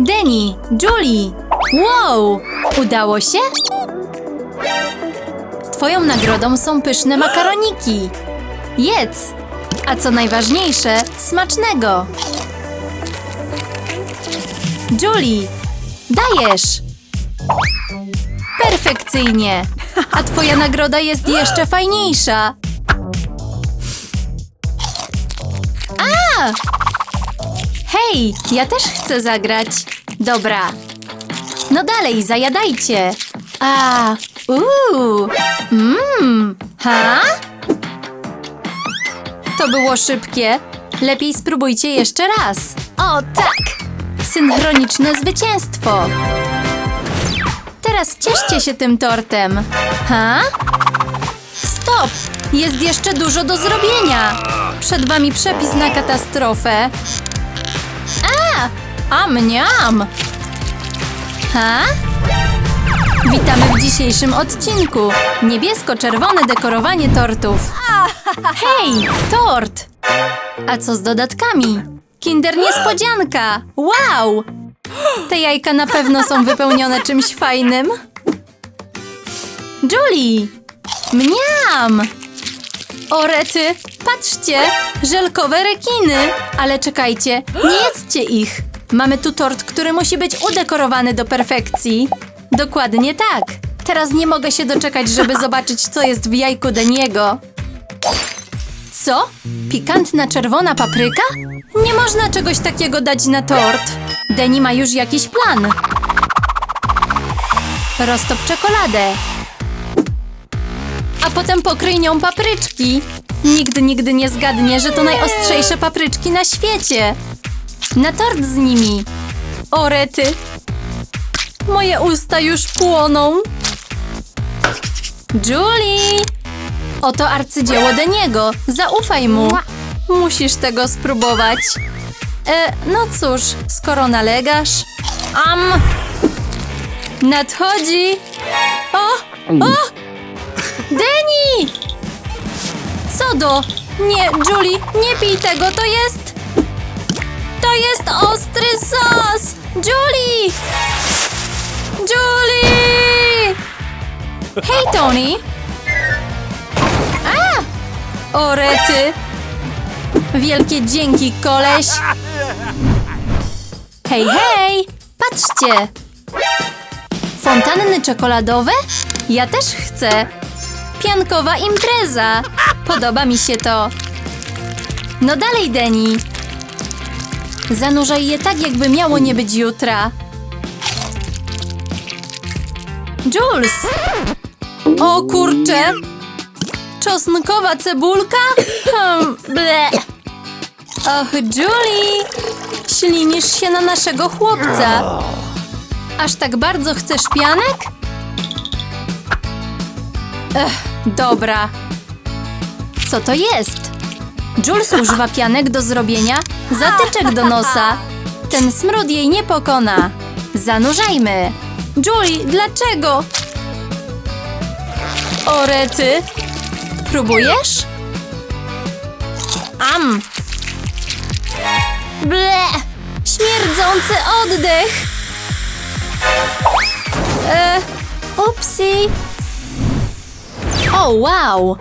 Denny, Julie! Wow! Udało się? Twoją nagrodą są pyszne makaroniki. Jedz! A co najważniejsze, smacznego! Julie, dajesz! Perfekcyjnie! A twoja nagroda jest jeszcze fajniejsza! A! Hej, ja też chcę zagrać. Dobra. No dalej, zajadajcie. A, uuu, mmm, ha? To było szybkie. Lepiej spróbujcie jeszcze raz. O, tak! Synchroniczne zwycięstwo. Teraz cieszcie się tym tortem. Ha? Stop! Jest jeszcze dużo do zrobienia. Przed wami przepis na katastrofę. A! Am-niam! Ha? Witamy w dzisiejszym odcinku. Niebiesko-czerwone dekorowanie tortów. Hej, tort! A co z dodatkami? Kinder niespodzianka! Wow! Te jajka na pewno są wypełnione czymś fajnym. Julie! Mniam! O rety, patrzcie! Żelkowe rekiny! Ale czekajcie, nie jedzcie ich! Mamy tu tort, który musi być udekorowany do perfekcji. Dokładnie tak. Teraz nie mogę się doczekać, żeby zobaczyć, co jest w jajku Deniego. Co? Pikantna czerwona papryka? Nie można czegoś takiego dać na tort. Deni ma już jakiś plan. Roztop czekoladę. A potem pokryj nią papryczki. Nikt nigdy nie zgadnie, że to najostrzejsze papryczki na świecie. Na tort z nimi. O rety. Moje usta już płoną. Julie! Oto arcydzieło Deniego. Zaufaj mu. Musisz tego spróbować. E, no cóż, skoro nalegasz. Am! Nadchodzi! O! O! Deni! Co do? Nie, Julie, nie pij tego, to jest... To jest ostry sos! Julie! Julie! Hej, Tony! A! O, rety! Wielkie dzięki, koleś! Hej, hej! Patrzcie! Fontanny czekoladowe? Ja też chcę! Piankowa impreza! Podoba mi się to! No dalej, Deni! Zanurzaj je tak, jakby miało nie być jutra. Jules! O kurcze! Czosnkowa cebulka? Hmm, ble. Och, Julie! Ślinisz się na naszego chłopca. Aż tak bardzo chcesz pianek? Ech, dobra. Co to jest? Jules używa pianek do zrobienia zatyczek do nosa. Ten smród jej nie pokona. Zanurzajmy. Julie, dlaczego? O rety. Próbujesz? Am. Ble. Śmierdzący oddech. E, upsi. O, wow!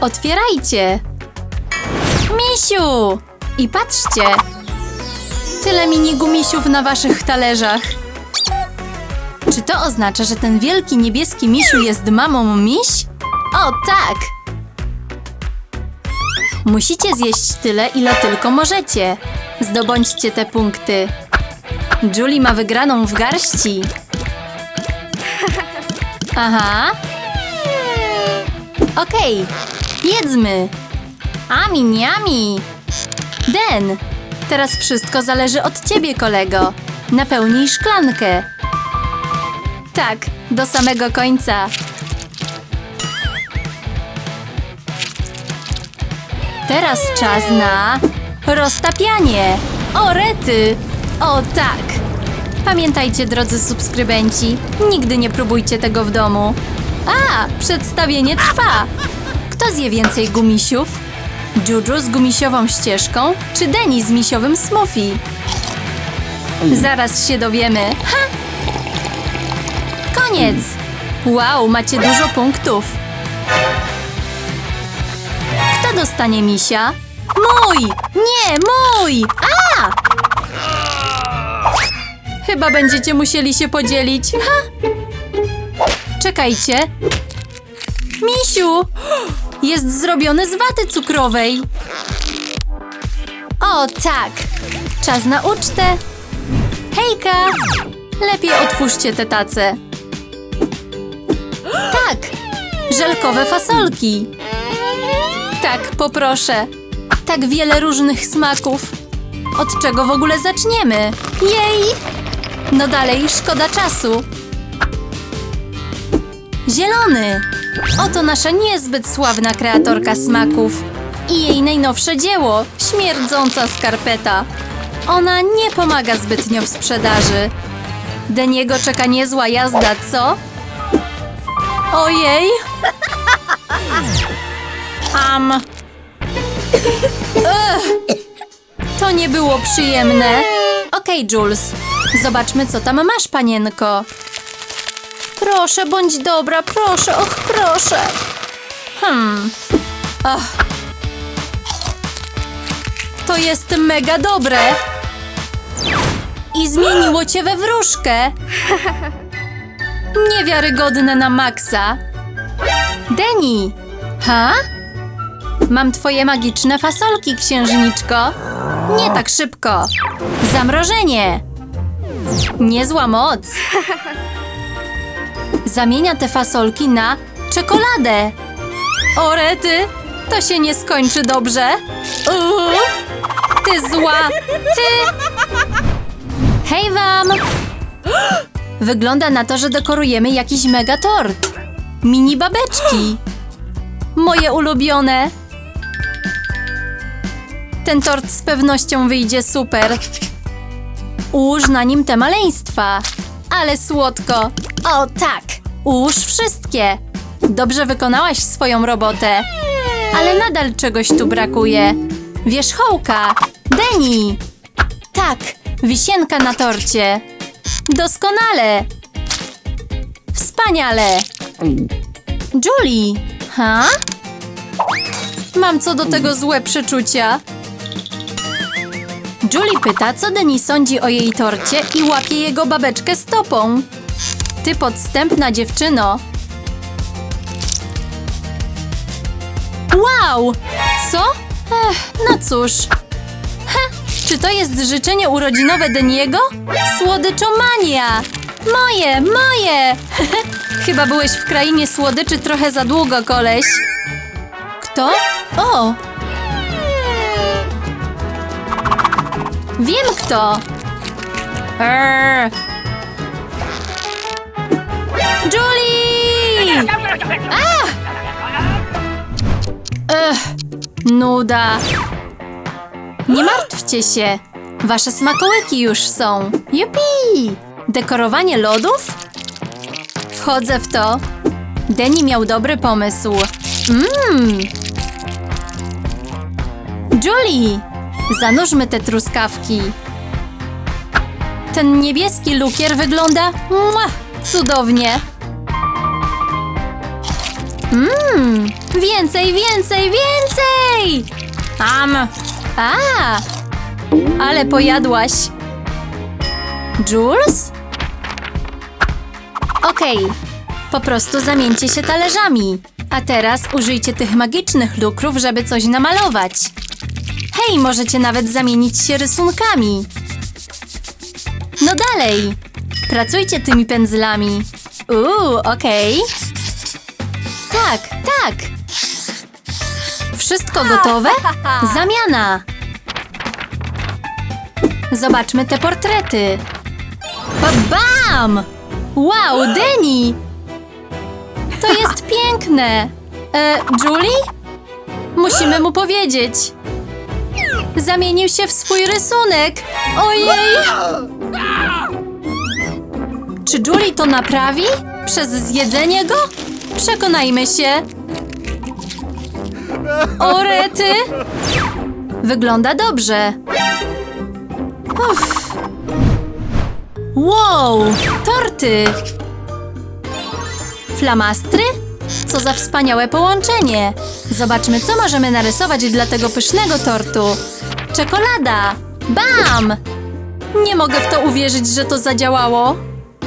Otwierajcie! Misiu! I patrzcie! Tyle mini gumisiów na waszych talerzach. Czy to oznacza, że ten wielki niebieski misiu jest mamą miś? O, tak! Musicie zjeść tyle, ile tylko możecie. Zdobądźcie te punkty. Julie ma wygraną w garści. Aha. Okej, jedzmy. Ami, niami. Den, teraz wszystko zależy od ciebie, kolego. Napełnij szklankę. Tak, do samego końca. Teraz czas na roztapianie. O, rety! O, tak! Pamiętajcie, drodzy subskrybenci, nigdy nie próbujcie tego w domu. A, przedstawienie trwa! Kto zje więcej gumisiów? Juju z gumisiową ścieżką, czy Denny z misiowym smoothie? Zaraz się dowiemy. Ha! Koniec! Wow, macie dużo punktów. Kto dostanie misia? Mój! Nie, mój! A! Chyba będziecie musieli się podzielić. Ha! Czekajcie. Misiu! Jest zrobiony z waty cukrowej. O, tak. Czas na ucztę. Hejka! Lepiej otwórzcie te tace. Tak! Żelkowe fasolki. Tak, poproszę. Tak wiele różnych smaków. Od czego w ogóle zaczniemy? Jej! No dalej, szkoda czasu. Zielony! Oto nasza niezbyt sławna kreatorka smaków. I jej najnowsze dzieło, śmierdząca skarpeta. Ona nie pomaga zbytnio w sprzedaży. Deniego czeka niezła jazda, co? Ojej! Am. Ugh. To nie było przyjemne. Okej, Jules. Zobaczmy, co tam masz, panienko. Proszę, bądź dobra, proszę, och, proszę. Hmm. Ach. To jest mega dobre. I zmieniło cię we wróżkę. Niewiarygodne na maksa. Deni! Ha? Mam twoje magiczne fasolki, księżniczko. Nie tak szybko. Zamrożenie. Niezła moc. Zamienia te fasolki na czekoladę. Orety, to się nie skończy dobrze. Uuu, ty zła, ty! Hej wam! Wygląda na to, że dekorujemy jakiś mega tort. Mini babeczki. Moje ulubione. Ten tort z pewnością wyjdzie super. Ułóż na nim te maleństwa. Ale słodko. O tak, ułóż wszystkie. Dobrze wykonałaś swoją robotę. Ale nadal czegoś tu brakuje. Wierzchołka. Deni. Tak, wisienka na torcie. Doskonale. Wspaniale. Julie. Ha? Mam co do tego złe przeczucia. Julie pyta, co Denis sądzi o jej torcie i łapie jego babeczkę stopą. Ty podstępna dziewczyno. Wow! Co? Ech, no cóż. Ha, czy to jest życzenie urodzinowe Deniego? Słodyczomania! Moje, moje! Chyba byłeś w krainie słodyczy trochę za długo, koleś. Kto? O! Wiem kto! Err. Julie! A! Ech, nuda. Nie martwcie się. Wasze smakołyki już są. Jupi! Dekorowanie lodów? Wchodzę w to. Denny miał dobry pomysł. Mmm. Julie! Zanurzmy te truskawki. Ten niebieski lukier wygląda mua, cudownie. Mmm, więcej, więcej, więcej! Am, a, ale pojadłaś. Jules? Okej, po prostu zamieńcie się talerzami. A teraz użyjcie tych magicznych lukrów, żeby coś namalować. Hej, możecie nawet zamienić się rysunkami. No dalej. Pracujcie tymi pędzlami. Uuu, okej. Tak, tak. Wszystko gotowe? Zamiana. Zobaczmy te portrety. Ba bam! Wow, Denny! To jest piękne. E, Julie? Musimy mu powiedzieć. Zamienił się w swój rysunek. Ojej! Czy Julie to naprawi? Przez zjedzenie go? Przekonajmy się. Orety! Wygląda dobrze. Uff. Wow, torty! Flamastry? Co za wspaniałe połączenie! Zobaczmy, co możemy narysować dla tego pysznego tortu. Czekolada! Bam! Nie mogę w to uwierzyć, że to zadziałało.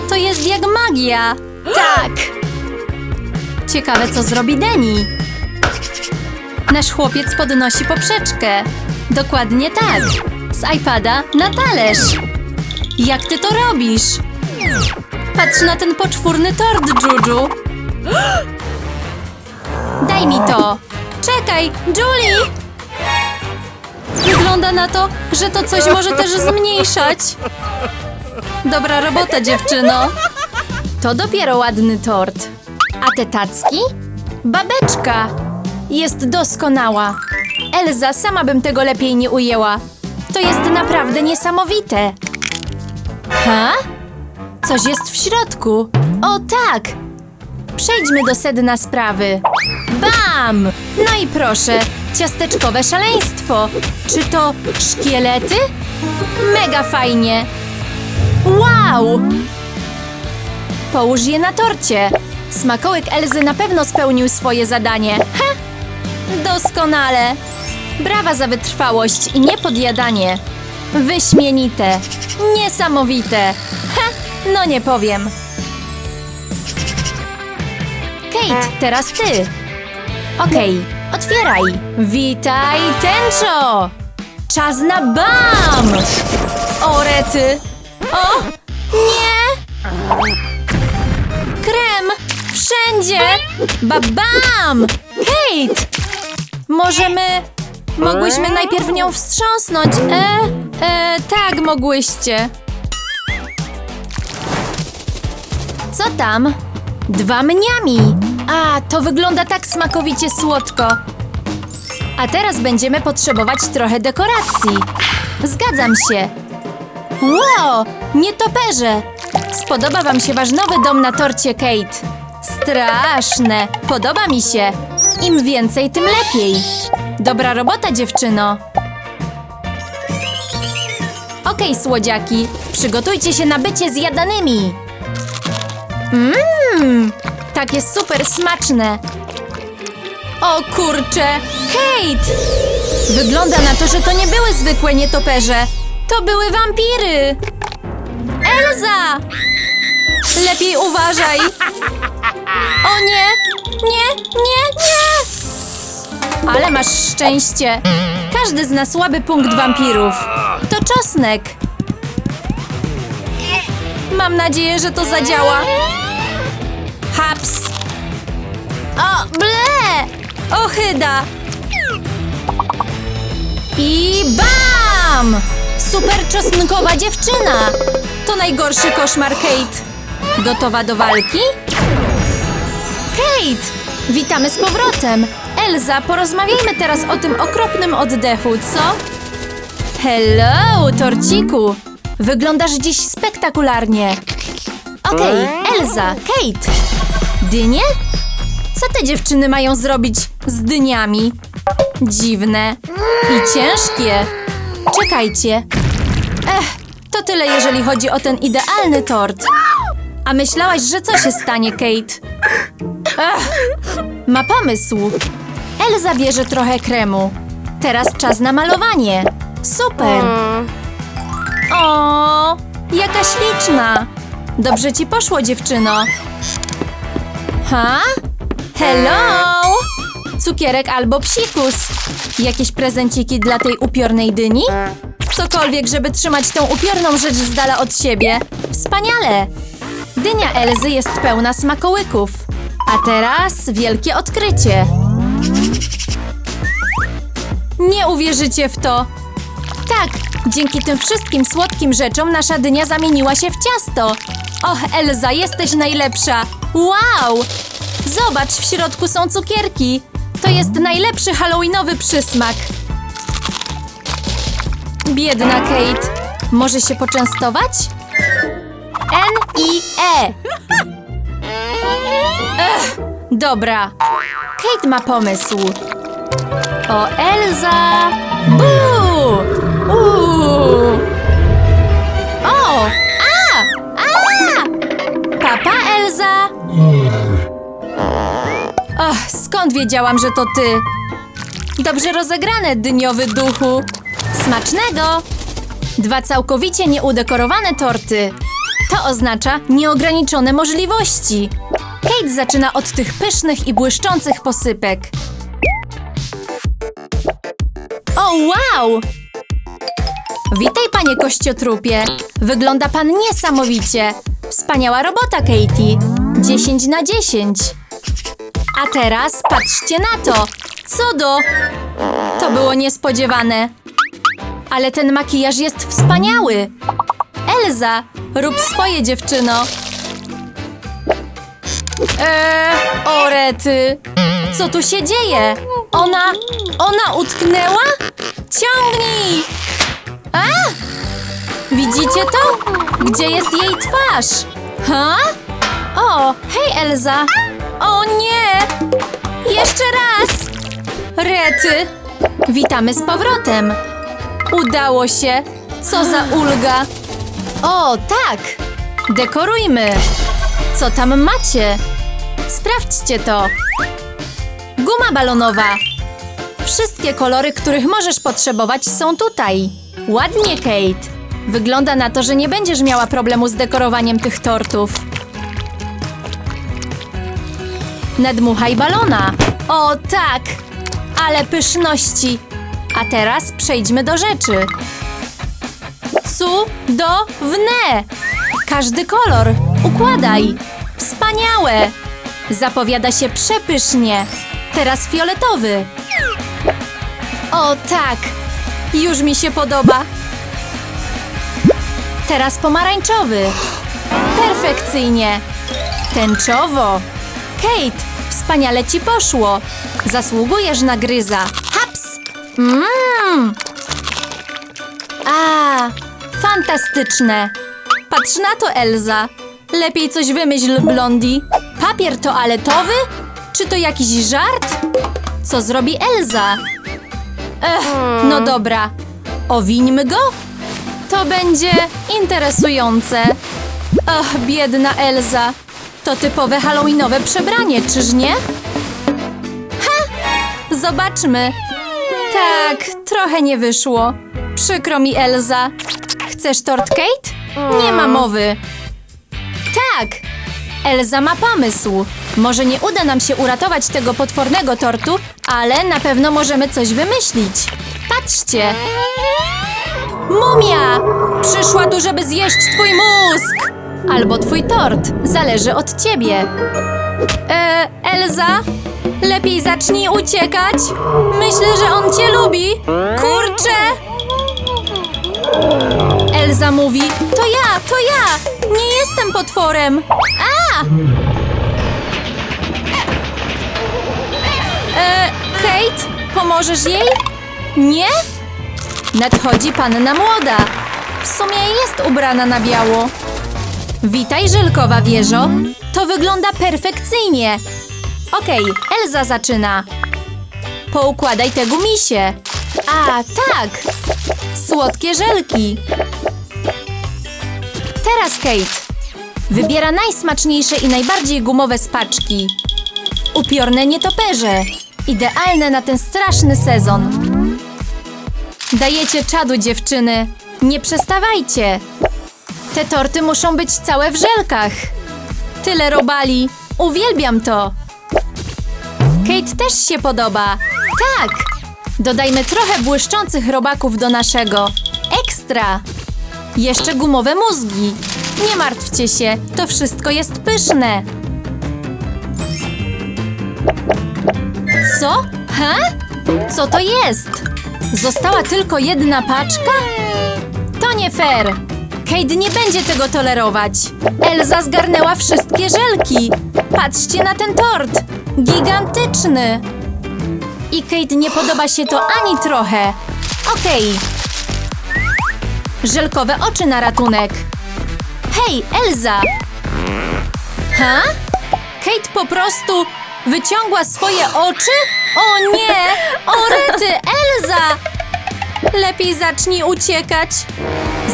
To jest jak magia. Tak! Ciekawe, co zrobi Deni. Nasz chłopiec podnosi poprzeczkę. Dokładnie tak. Z iPada na talerz. Jak ty to robisz? Patrz na ten poczwórny tort, Juju. Daj mi to. Czekaj, Julie! Wygląda na to, że to coś może też zmniejszać. Dobra robota, dziewczyno. To dopiero ładny tort. Te tacki? Babeczka. Jest doskonała. Elza, sama bym tego lepiej nie ujęła. To jest naprawdę niesamowite. Ha? Coś jest w środku. O tak! Przejdźmy do sedna sprawy. Bam! No i proszę, ciasteczkowe szaleństwo. Czy to szkielety? Mega fajnie. Wow! Połóż je na torcie. Smakołyk Elzy na pewno spełnił swoje zadanie. Ha! Doskonale. Brawa za wytrwałość i niepodjadanie. Wyśmienite. Niesamowite. Ha! No nie powiem. Kate, teraz ty. Okej, otwieraj. Witaj, tęczo! Czas na bam! O, rety! O! Nie! Krem! Wszędzie! Babam! Kate! Możemy... Mogłyśmy najpierw nią wstrząsnąć. E, e, tak, mogłyście. Co tam? Dwa mniami. A, to wygląda tak smakowicie słodko. A teraz będziemy potrzebować trochę dekoracji. Zgadzam się. Wow, nietoperze! Spodoba wam się wasz nowy dom na torcie, Kate. Straszne, podoba mi się. Im więcej, tym lepiej. Dobra robota, dziewczyno. Okej, słodziaki, przygotujcie się na bycie zjadanymi. Mmm, takie super smaczne. O kurcze, Kate! Wygląda na to, że to nie były zwykłe nietoperze. To były wampiry. Elza! Lepiej uważaj. O nie, nie, nie, nie! Ale masz szczęście. Każdy zna słaby punkt wampirów. To czosnek. Mam nadzieję, że to zadziała. Haps! O, ble! Ochyda! I bam! Super czosnkowa dziewczyna! To najgorszy koszmar, Kate. Gotowa do walki? Kate! Witamy z powrotem! Elza, porozmawiajmy teraz o tym okropnym oddechu, co? Hello, torciku! Wyglądasz dziś spektakularnie. Okej, Elza, Kate. Dynie? Co te dziewczyny mają zrobić z dyniami? Dziwne i ciężkie. Czekajcie. Ech, to tyle, jeżeli chodzi o ten idealny tort. A myślałaś, że co się stanie, Kate? Ech, ma pomysł. Elza bierze trochę kremu. Teraz czas na malowanie. Super. O, jaka śliczna. Dobrze ci poszło, dziewczyno. Ha? Hello! Cukierek albo psikus. Jakieś prezenciki dla tej upiornej dyni? Cokolwiek, żeby trzymać tą upiorną rzecz z dala od siebie. Wspaniale! Dynia Elzy jest pełna smakołyków. A teraz wielkie odkrycie. Nie uwierzycie w to. Tak, dzięki tym wszystkim słodkim rzeczom nasza dynia zamieniła się w ciasto. Och, Elza, jesteś najlepsza. Wow! Zobacz, w środku są cukierki. To jest najlepszy halloweenowy przysmak. Biedna Kate. Może się poczęstować? N-I-E. Ech, dobra. Kate ma pomysł. O, Elza! Buu! Uuu! O! A! Ach, skąd wiedziałam, że to ty? Dobrze rozegrane, dyniowy duchu. Smacznego! Dwa całkowicie nieudekorowane torty. To oznacza nieograniczone możliwości. Kate zaczyna od tych pysznych i błyszczących posypek. O, wow! Witaj, panie kościotrupie. Wygląda pan niesamowicie. Wspaniała robota, Katie. 10 na 10. A teraz patrzcie na to. Cudo! To było niespodziewane. Ale ten makijaż jest wspaniały. Elza, rób swoje, dziewczyno. Eee, orety. Co tu się dzieje? Ona, ona utknęła? Ciągnij! A! Widzicie to? Gdzie jest jej twarz? Ha? O, hej Elza! O nie! Jeszcze raz! Rety! Witamy z powrotem! Udało się! Co za ulga! O, tak! Dekorujmy! Co tam macie? Sprawdźcie to! Guma balonowa! Wszystkie kolory, których możesz potrzebować, są tutaj. Ładnie, Kate. Wygląda na to, że nie będziesz miała problemu z dekorowaniem tych tortów. Nadmuchaj balona. O, tak! Ale pyszności! A teraz przejdźmy do rzeczy. Cu, do, wne! Każdy kolor. Układaj. Wspaniałe! Zapowiada się przepysznie. Teraz fioletowy. O tak! Już mi się podoba. Teraz pomarańczowy. Perfekcyjnie. Tęczowo. Kate, wspaniale ci poszło. Zasługujesz na gryza. Haps! Mmm! A, fantastyczne. Patrz na to, Elza. Lepiej coś wymyśl, Blondi. Papier toaletowy? Czy to jakiś żart? Co zrobi Elza? Ech, no dobra. Owińmy go? To będzie interesujące. Ach, biedna Elza. To typowe halloweenowe przebranie, czyż nie? Ha! Zobaczmy. Tak, trochę nie wyszło. Przykro mi, Elza. Chcesz tort, Kate? Nie ma mowy. Tak! Elza ma pomysł. Może nie uda nam się uratować tego potwornego tortu, ale na pewno możemy coś wymyślić. Patrzcie! Mumia! Przyszła tu, żeby zjeść twój mózg! Albo twój tort. Zależy od ciebie. E, Elza? Lepiej zacznij uciekać. Myślę, że on cię lubi. Kurczę! Elza mówi: To ja, to ja! Nie jestem potworem! A! E, Kate, pomożesz jej? Nie? Nadchodzi panna młoda. W sumie jest ubrana na biało. Witaj, żelkowa wieżo. To wygląda perfekcyjnie. Okej, Elza zaczyna. Poukładaj te gumisie. A, tak! Słodkie żelki. Teraz Kate. Wybiera najsmaczniejsze i najbardziej gumowe z paczki. Upiorne nietoperze. Idealne na ten straszny sezon. Dajecie czadu, dziewczyny. Nie przestawajcie. Te torty muszą być całe w żelkach. Tyle robali. Uwielbiam to. Kate też się podoba. Tak. Dodajmy trochę błyszczących robaków do naszego. Ekstra. Jeszcze gumowe mózgi. Nie martwcie się, to wszystko jest pyszne. Co? Ha? Co to jest? Została tylko jedna paczka? To nie fair. Kate nie będzie tego tolerować. Elza zgarnęła wszystkie żelki. Patrzcie na ten tort. Gigantyczny. I Kate nie podoba się to ani trochę. Okej. Żelkowe oczy na ratunek. Hej, Elza! Ha? Kate po prostu wyciągła swoje oczy? O nie! O rety, Elza! Lepiej zacznij uciekać,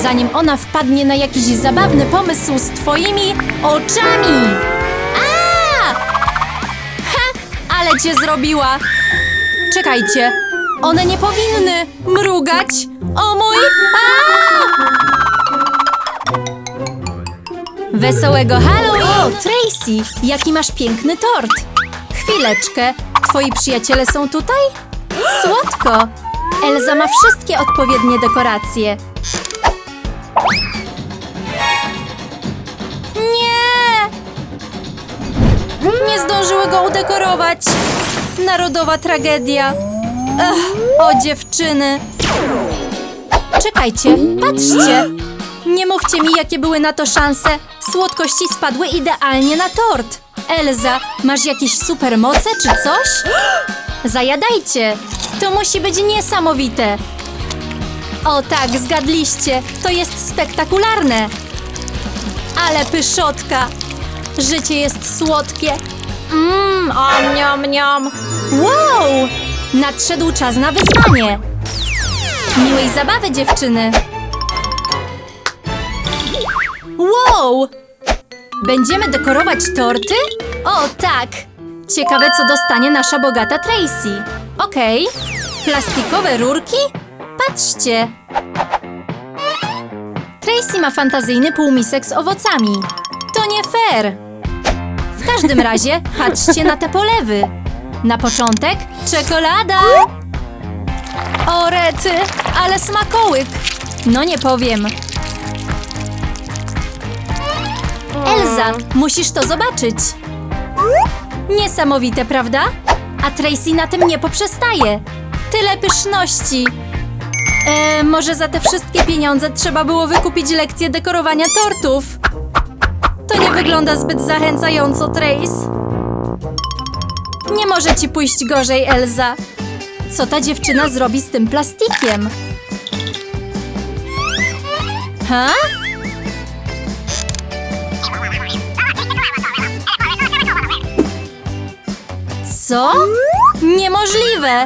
zanim ona wpadnie na jakiś zabawny pomysł z twoimi oczami. A! Ale cię zrobiła! Czekajcie, one nie powinny mrugać! O mój... A! Wesołego Halloween! O, Tracy, jaki masz piękny tort! Chwileczkę, twoi przyjaciele są tutaj? Słodko! Elza ma wszystkie odpowiednie dekoracje. Nie! Nie zdążyły go udekorować. Narodowa tragedia. Ech, o dziewczyny. Czekajcie, patrzcie. Nie mówcie mi, jakie były na to szanse. Słodkości spadły idealnie na tort. Elza, masz jakieś supermoce czy coś? Zajadajcie. To musi być niesamowite. O tak, zgadliście. To jest spektakularne. Ale pyszotka. Życie jest słodkie. Mmm, om, niom, niom. Wow! Nadszedł czas na wyzwanie. Miłej zabawy, dziewczyny. Wow! Będziemy dekorować torty? O, tak! Ciekawe, co dostanie nasza bogata Tracy. Okej. Plastikowe rurki? Patrzcie! Tracy ma fantazyjny półmisek z owocami. To nie fair! Każdym razie patrzcie na te polewy. Na początek czekolada! O rety, ale smakołyk! No nie powiem. Elza, musisz to zobaczyć. Niesamowite, prawda? A Tracy na tym nie poprzestaje. Tyle pyszności. E, może za te wszystkie pieniądze trzeba było wykupić lekcję dekorowania tortów. Wygląda zbyt zachęcająco, Trace. Nie może ci pójść gorzej, Elza. Co ta dziewczyna zrobi z tym plastikiem? Ha? Co? Niemożliwe!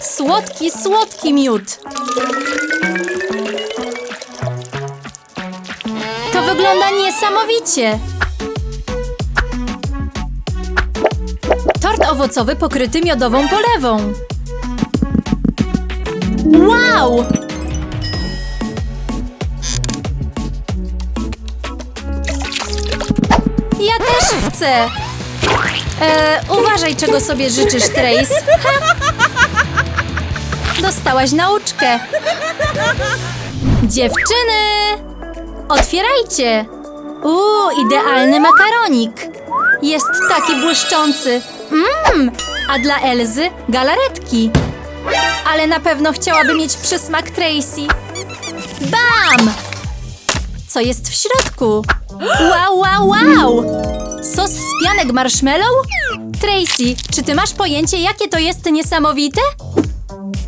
Słodki, słodki miód. Wygląda niesamowicie. Tort owocowy pokryty miodową polewą. Wow! Ja też chcę. E, uważaj, czego sobie życzysz, Trace. Ha! Dostałaś nauczkę. Dziewczyny! Otwierajcie! Uuu, idealny makaronik. Jest taki błyszczący. Mmm, a dla Elzy galaretki. Ale na pewno chciałaby mieć przysmak Tracy. Bam! Co jest w środku? Wow, wow, wow! Sos z pianek marshmallow? Tracy, czy ty masz pojęcie, jakie to jest niesamowite?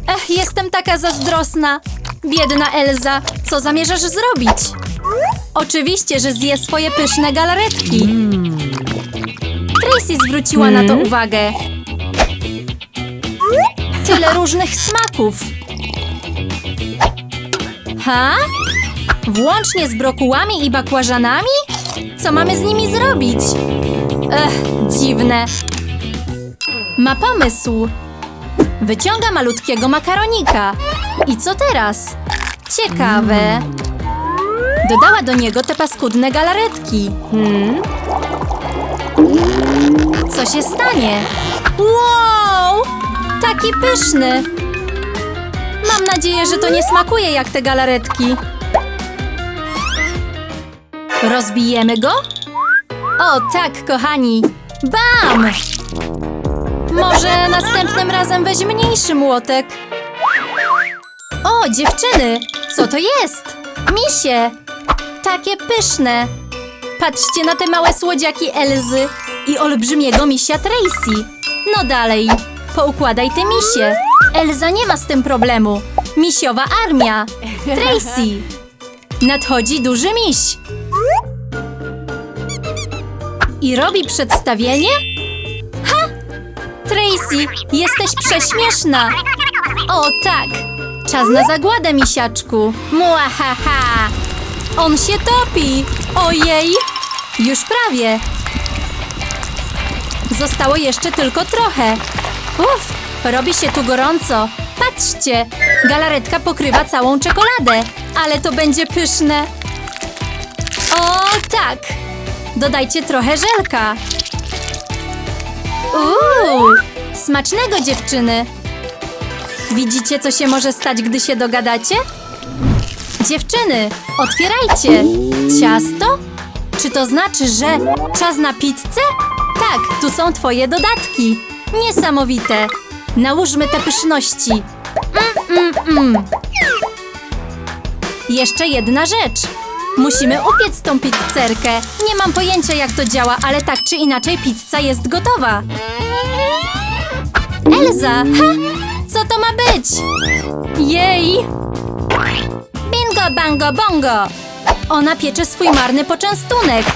Ech, jestem taka zazdrosna. Biedna Elza, co zamierzasz zrobić? Oczywiście, że zje swoje pyszne galaretki. Tracy zwróciła na to uwagę. Tyle różnych smaków. Ha? Włącznie z brokułami i bakłażanami? Co mamy z nimi zrobić? Ech, dziwne. Ma pomysł. Wyciąga malutkiego makaronika. I co teraz? Ciekawe. Dodała do niego te paskudne galaretki. Co się stanie? Wow! Taki pyszny! Mam nadzieję, że to nie smakuje jak te galaretki. Rozbijemy go? O, tak, kochani. Bam! Może następnym razem weź mniejszy młotek. O, dziewczyny, co to jest? Misie! Takie pyszne. Patrzcie na te małe słodziaki Elzy i olbrzymiego misia Tracy. No dalej, poukładaj te misie. Elza nie ma z tym problemu. Misiowa armia. Tracy. Nadchodzi duży miś. I robi przedstawienie? Ha! Tracy, jesteś prześmieszna! O tak! Czas na zagładę, misiaczku! Muahaha! On się topi! Ojej! Już prawie! Zostało jeszcze tylko trochę. Uff, robi się tu gorąco. Patrzcie, galaretka pokrywa całą czekoladę, ale to będzie pyszne. O, tak. Dodajcie trochę żelka. Uuu, smacznego dziewczyny. Widzicie, co się może stać, gdy się dogadacie? Dziewczyny, otwierajcie! Ciasto? Czy to znaczy, że czas na pizzę? Tak, tu są twoje dodatki. Niesamowite. Nałóżmy te pyszności. Mm, mm, mm. Jeszcze jedna rzecz. Musimy upiec tą pizzerkę. Nie mam pojęcia, jak to działa, ale tak czy inaczej pizza jest gotowa. Elza! Ha! Co to ma być? Jej! Bingo, bango, bongo! Ona piecze swój marny poczęstunek.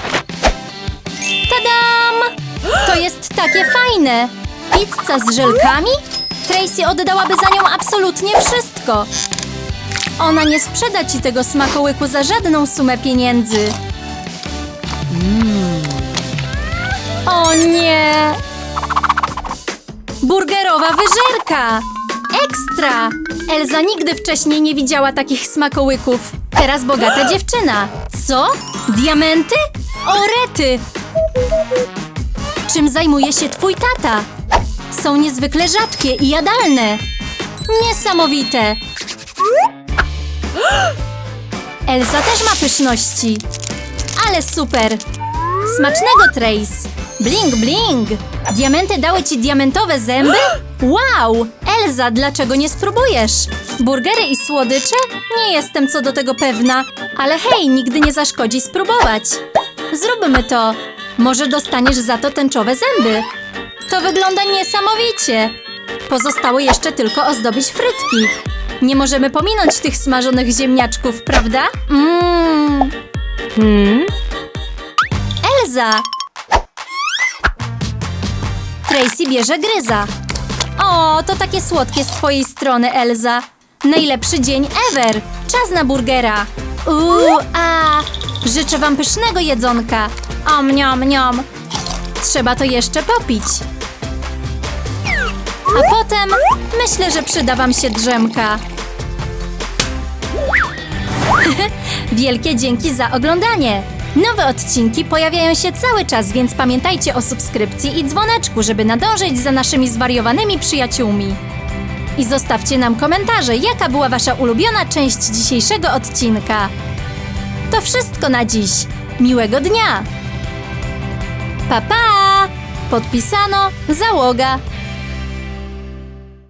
Tadam! To jest takie fajne! Pizza z żelkami? Tracy oddałaby za nią absolutnie wszystko. Ona nie sprzeda ci tego smakołyku za żadną sumę pieniędzy. O nie! Burgerowa wyżerka! Ekstra! Elza nigdy wcześniej nie widziała takich smakołyków. Teraz bogata dziewczyna. Co? Diamenty? Orety! Czym zajmuje się twój tata? Są niezwykle rzadkie i jadalne. Niesamowite! Elza też ma pyszności. Ale super! Smacznego, Trace! Bling, bling! Diamenty dały ci diamentowe zęby? Wow! Elza, dlaczego nie spróbujesz? Burgery i słodycze? Nie jestem co do tego pewna, ale hej, nigdy nie zaszkodzi spróbować. Zróbmy to. Może dostaniesz za to tęczowe zęby. To wygląda niesamowicie. Pozostało jeszcze tylko ozdobić frytki. Nie możemy pominąć tych smażonych ziemniaczków, prawda? Mmm. Elza! Tracy bierze gryza. O, to takie słodkie z twojej strony, Elza. Najlepszy dzień ever. Czas na burgera. Uuu, a. Życzę wam pysznego jedzonka. Om, niom, niom. Trzeba to jeszcze popić. A potem myślę, że przyda wam się drzemka. Wielkie dzięki za oglądanie! Nowe odcinki pojawiają się cały czas, więc pamiętajcie o subskrypcji i dzwoneczku, żeby nadążyć za naszymi zwariowanymi przyjaciółmi. I zostawcie nam komentarze, jaka była wasza ulubiona część dzisiejszego odcinka. To wszystko na dziś. Miłego dnia! Pa pa! Podpisano Załoga.